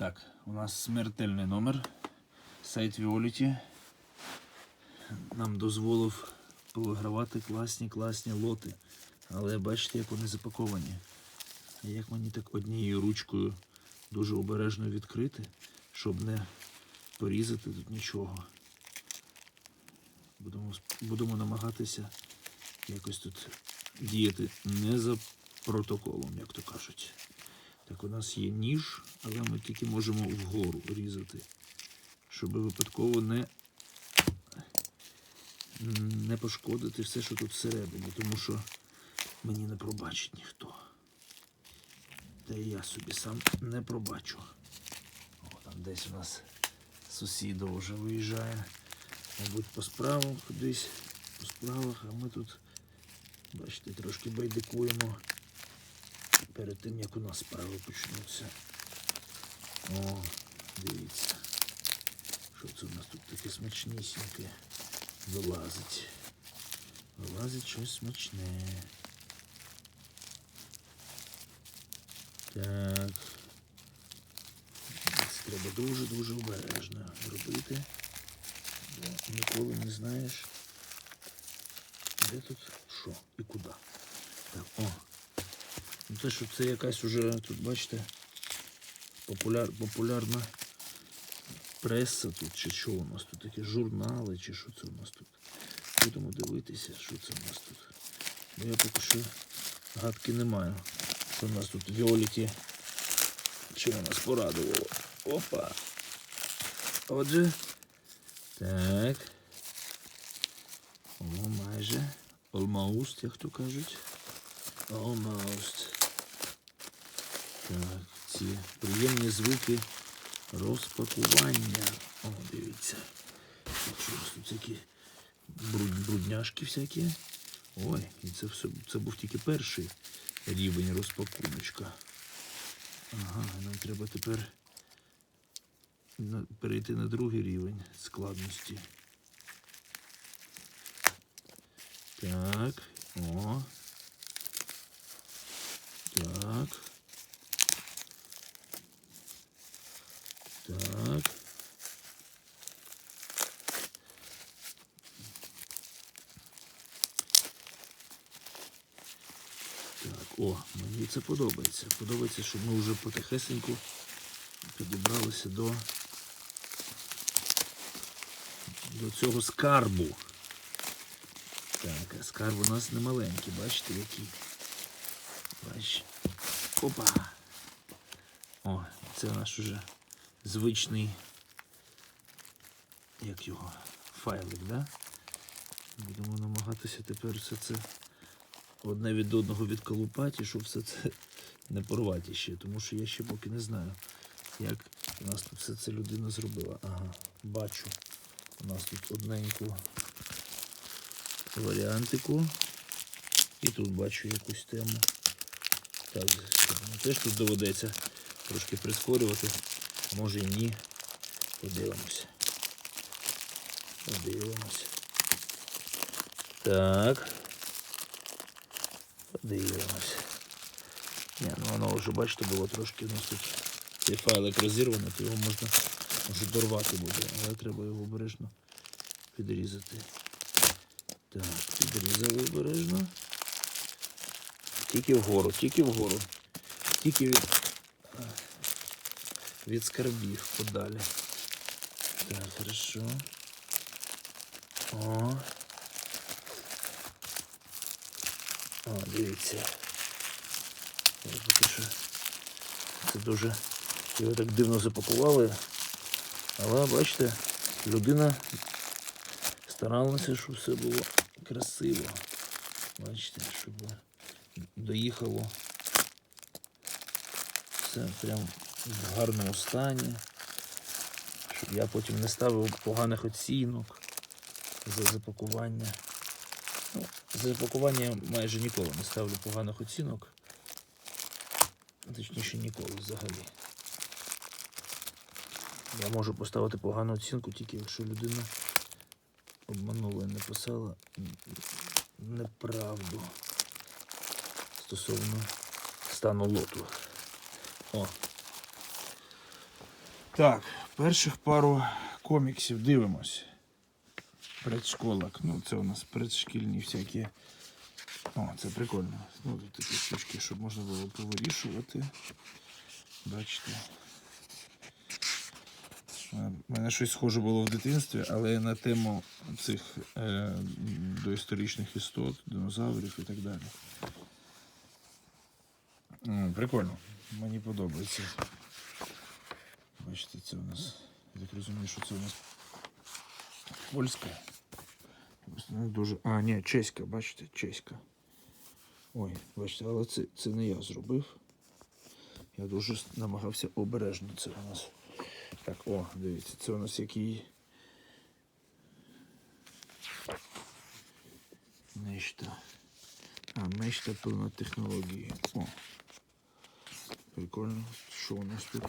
Так, у нас смертельний номер. Сайт Віоліті нам дозволив повигравати класні класні лоти. Але бачите, як вони запаковані. Як мені так однією ручкою дуже обережно відкрити, щоб не порізати тут нічого. Будемо, будемо намагатися якось тут діяти не за протоколом, як то кажуть. Так, у нас є ніж, але ми тільки можемо вгору різати, щоб випадково не, не пошкодити все, що тут всередині, тому що мені не пробачить ніхто. Та і я собі сам не пробачу. О, там десь у нас сусідо вже виїжджає. Мабуть, по справам кудись, по справах, а ми тут, бачите, трошки байдикуємо перед тим, як у нас справи почнуться. О, дивіться. Що це у нас тут таке смачнісіньке вилазить. Вилазить щось смачне. Так. Це треба дуже-дуже обережно робити. Бо ніколи не знаєш, де тут що і куди. Так, о. Ну те, що це якась уже, тут бачите, популяр, популярна преса тут, чи що у нас тут такі журнали, чи що це у нас тут. Будемо дивитися, що це у нас тут. Бо я поки що гадки не маю. Що у нас тут Віоліті. Що у нас порадувало? Опа. Отже. Так. О, майже. Almost, як то кажуть. Almost. Так, ці приємні звуки розпакування. О, дивіться. Що тут такі бруд, брудняшки всякі. Ой, і це все це був тільки перший рівень розпакуночка. Ага, нам треба тепер перейти на другий рівень складності. Так, о. Так. Так, о, мені це подобається. Подобається, що ми вже потихесеньку підібралися до, до цього скарбу. Так, а скарб у нас не маленький, бачите, який. Бач. Опа. О, це наш уже звичний. Як його? Файлик, да? Будемо намагатися тепер все це одне від одного відколупати, щоб все це не порвати ще. Тому що я ще поки не знаю, як у нас тут все це людина зробила. Ага, бачу. У нас тут одненьку варіантику. І тут бачу якусь тему. Так, ну, теж тут доведеться трошки прискорювати. Може і ні. Подивимося. Подивимося. Так. Подивимося. Ні, ну воно вже, бачите, було трошки у нас тут цей файлик розірваний, то його можна може дорвати буде, але треба його обережно підрізати. Так, підрізали обережно. Тільки вгору, тільки вгору. Тільки від, від скарбів подалі. Так, хорошо. О. О, дивіться. Що це дуже його так дивно запакували. Але бачите, людина старалася, щоб все було красиво. Бачите, щоб доїхало все прям в гарному стані. Щоб я потім не ставив поганих оцінок за запакування. За запакування я майже ніколи не ставлю поганих оцінок. Точніше ніколи взагалі. Я можу поставити погану оцінку тільки якщо людина обманула і написала неправду стосовно стану лоту. О. Так, перших пару коміксів дивимось. Предшколок. Ну, це у нас предшкільні всякі. О, це прикольно. Ну, тут такі штучки, щоб можна було повирішувати. Бачите. Е, У мене щось схоже було в дитинстві, але на тему цих е, доісторичних істот, динозаврів і так далі. М, Прикольно. Мені подобається. Бачите, це у нас. Я так розумію, що це у нас польська. Ну, Дуже... А, ні, чеська, бачите, чеська. Ой, бачите, але це, це не я зробив. Я дуже намагався обережно це у нас. Так, о, дивіться, це у нас який. Нечто. А, нечто певно технології. О. Прикольно. Що у нас тут?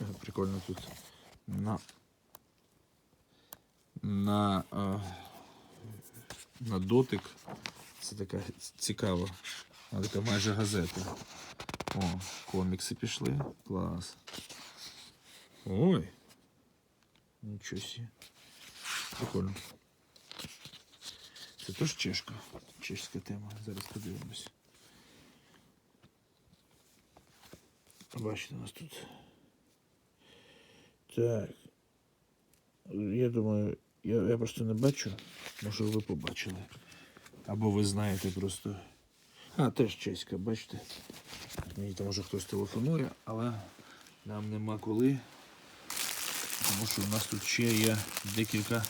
Е, Прикольно тут на на, е, на дотик. Це така цікава. Вона така майже газета. О, комікси пішли. Клас. Ой. Нічого сі. Прикольно. Це теж чешка. Чешська тема. Зараз подивимось. Бачите, у нас тут. Так. Я думаю, я, я просто не бачу. Може ви побачили. Або ви знаєте просто. А, теж чеська, бачите. Мені там може хтось телефонує, але нам нема коли. Тому що у нас тут ще є декілька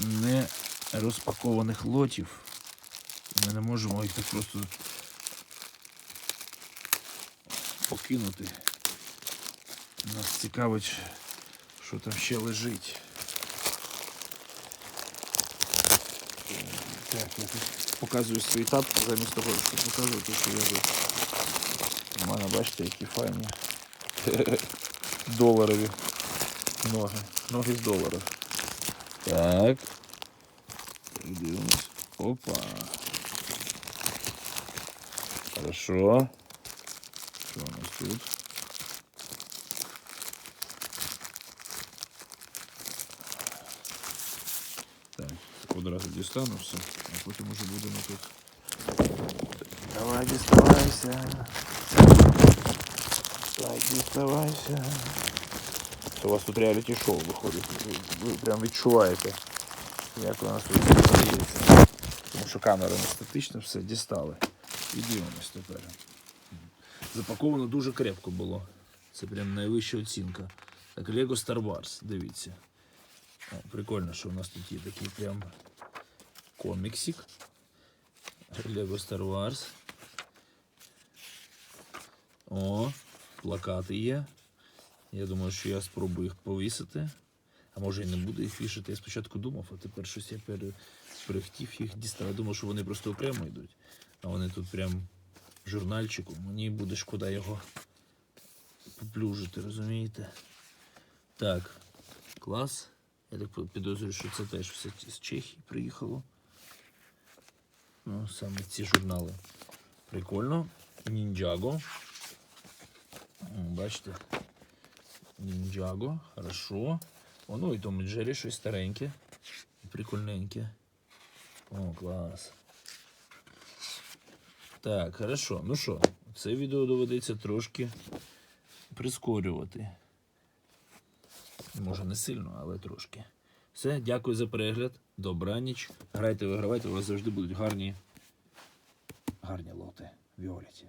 не розпакованих лотів. Ми не можемо їх так просто покинути. Нас цікавить, що там ще лежить. Так, я тут показую свій тапки замість того, щоб показувати, що я тут. У мене бачите, які файні доларові ноги. Ноги з доларів. Так. Так, дивимось. Опа. Хорошо. Що у нас тут? Так, одразу дістану все, а потім уже будемо тут. Давай діставайся. Давай діставайся. Це у вас тут реаліті шоу виходить. Ви, ви прям відчуваєте, як у нас тут подається. Тому що камера не статична, все дістали. І дивимось тепер. Запаковано дуже крепко було. Це прям найвища оцінка. Так, Lego Star Wars, дивіться. О, прикольно, що у нас тут є такий прям коміксик. Lego Star Wars. О, плакати є. Я думаю, що я спробую їх повісити. А може і не буду їх вішати. Я спочатку думав, а тепер щось я пере... перехтів їх дістав. Я думав, що вони просто окремо йдуть. А вони тут прям в журнальчику. Мені буде шкода його поплюжити, розумієте? Так, клас. Я так підозрюю, що це теж все з Чехії приїхало. Ну, саме ці журнали. Прикольно. Ніндзяго. Бачите? Ніндзяго, хорошо. О, ну і Том і Джері щось стареньке. Прикольненьке. О, клас. Так, хорошо. Ну що, це відео доведеться трошки прискорювати. Може не сильно, але трошки. Все, дякую за перегляд. Добраніч. Грайте, вигравайте, у вас завжди будуть гарні, гарні лоти Віоліті.